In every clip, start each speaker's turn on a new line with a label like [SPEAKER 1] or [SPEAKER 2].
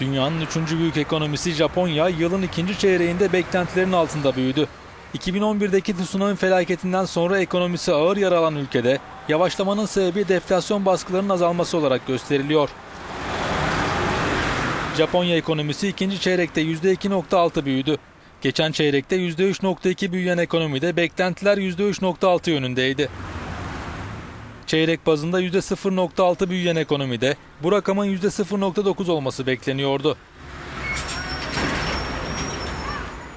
[SPEAKER 1] Dünyanın üçüncü büyük ekonomisi Japonya yılın ikinci çeyreğinde beklentilerin altında büyüdü. 2011'deki tsunami felaketinden sonra ekonomisi ağır yaralan ülkede yavaşlamanın sebebi deflasyon baskılarının azalması olarak gösteriliyor. Japonya ekonomisi ikinci çeyrekte %2.6 büyüdü. Geçen çeyrekte %3.2 büyüyen ekonomide beklentiler %3.6 yönündeydi. Çeyrek bazında %0.6 büyüyen ekonomide bu rakamın %0.9 olması bekleniyordu.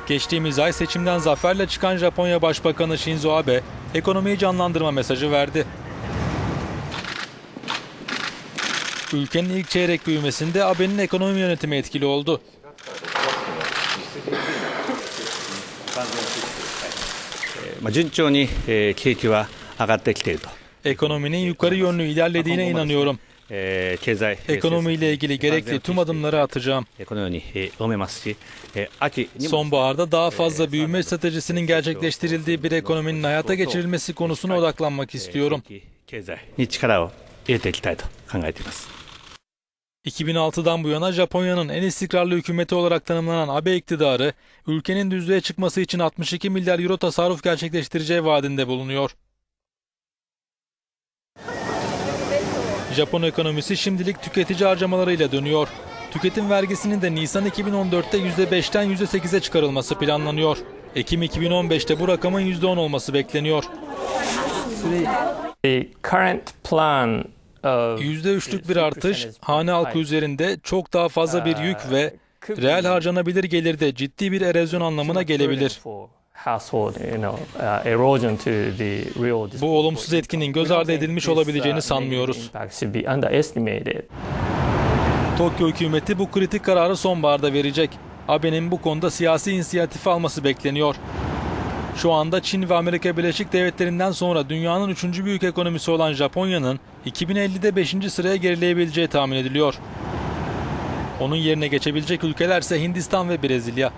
[SPEAKER 1] Geçtiğimiz ay seçimden zaferle çıkan Japonya Başbakanı Shinzo Abe ekonomiyi canlandırma mesajı verdi. Ülkenin ilk çeyrek büyümesinde Abe'nin ekonomi yönetimi etkili oldu ekonominin yukarı yönlü ilerlediğine inanıyorum. Ekonomiyle ilgili gerekli tüm adımları atacağım. Sonbaharda daha fazla büyüme stratejisinin gerçekleştirildiği bir ekonominin hayata geçirilmesi konusuna odaklanmak istiyorum. 2006'dan bu yana Japonya'nın en istikrarlı hükümeti olarak tanımlanan Abe iktidarı, ülkenin düzlüğe çıkması için 62 milyar euro tasarruf gerçekleştireceği vaadinde bulunuyor. Japon ekonomisi şimdilik tüketici harcamalarıyla dönüyor. Tüketim vergisinin de Nisan 2014'te %5'ten %8'e çıkarılması planlanıyor. Ekim 2015'te bu rakamın %10 olması bekleniyor.
[SPEAKER 2] The current plan of
[SPEAKER 1] %3'lük bir artış hane halkı üzerinde çok daha fazla bir yük ve reel harcanabilir gelirde ciddi bir erozyon anlamına gelebilir.
[SPEAKER 2] Uh,
[SPEAKER 1] Bu olumsuz etkinin göz ardı edilmiş olabileceğini sanmıyoruz. Tokyo hükümeti bu kritik kararı sonbaharda verecek. Abe'nin bu konuda siyasi inisiyatifi alması bekleniyor. Şu anda Çin ve Amerika Birleşik Devletleri'nden sonra dünyanın üçüncü büyük ekonomisi olan Japonya'nın 2050'de 5. sıraya gerileyebileceği tahmin ediliyor. Onun yerine geçebilecek ülkelerse Hindistan ve Brezilya.